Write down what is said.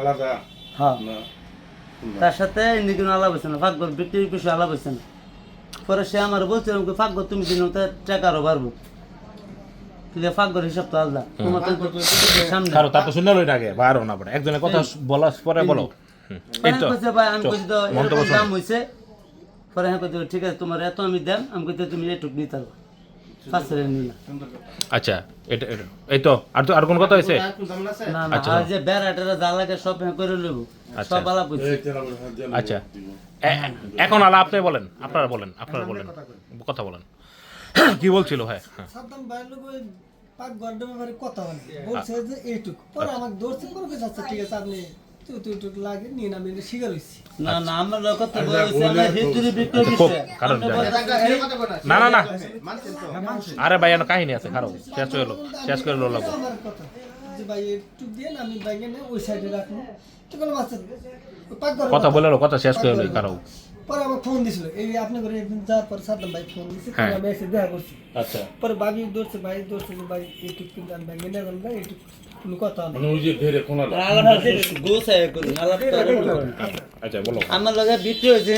আলাদা। হ্যাঁ। তার সাথে এমনি কোনো আলাপ হয়েছে না ফাঁকগর বিক্রির কিছু আলাপ হয়েছে না। পরে সে আমার ফাঁকগর তুমি দিন ফাঁকগর হিসাব তো আলাদা। তোমার সামনে। কারও তার তো শুনে লই আগে বাইরও না পড়ে একজনের কথা বলার পরে বলো। এই তো। কইছে ভাই আমি কইছি তো এরকম দাম হয়েছে পরে হ্যাঁ কইতে ঠিক আছে তোমার এত আমি দেন আমি কইতে তুমি এটুক নিতে পারব আচ্ছা এটা এই তো আর তো আর কোন কথা হয়েছে? না না আচ্ছা। যে বেড়া যা লাগে সব হ্যাঁ করে লইব। আচ্ছা। সব আলাপ আচ্ছা। এখন আলা আপনি বলেন আপনারা বলেন আপনারা বলেন। কথা বলেন। কি বলছিল হ্যাঁ হ্যাঁ। কথা বলছে পরে আমাকে আচ্ছা ঠিক আছে আপনি লাগে শিকার হইছি। না না আমার আমরা বিক্রি কারণ না না না। আরে ভাই এর কাহিনী আছে খারাপ। শেষ হয়ে গেলো শেষ করে লো লাগবো। কথা যে ভাই একটুক দিয়ে আমি ব্যাগে ওই সাইডে রাখব। তো বললাম ওই পাক ঘরের কথা বলে লো কথা শেষ করে লো কারও পরে আমার ফোন দিছিল। এই আপনি করে একদিন যাওয়ার পর সাদ্দাম ভাই ফোন দিছে হ্যাঁ। আমি এসে দেখা করছি। আচ্ছা। পরে ভাবি দৌড়ছে ভাই দৌড়ছে যে ভাই এইটুক কিন্তু আমি ব্যাগে নিয়ে গেলাম ভাই এইটুক কোনো কথা নেই। মানে ওই যে ধরে কোনা আলাপ গোসায়। আচ্ছা বলো। আমার লগে বিক্রি হয়েছে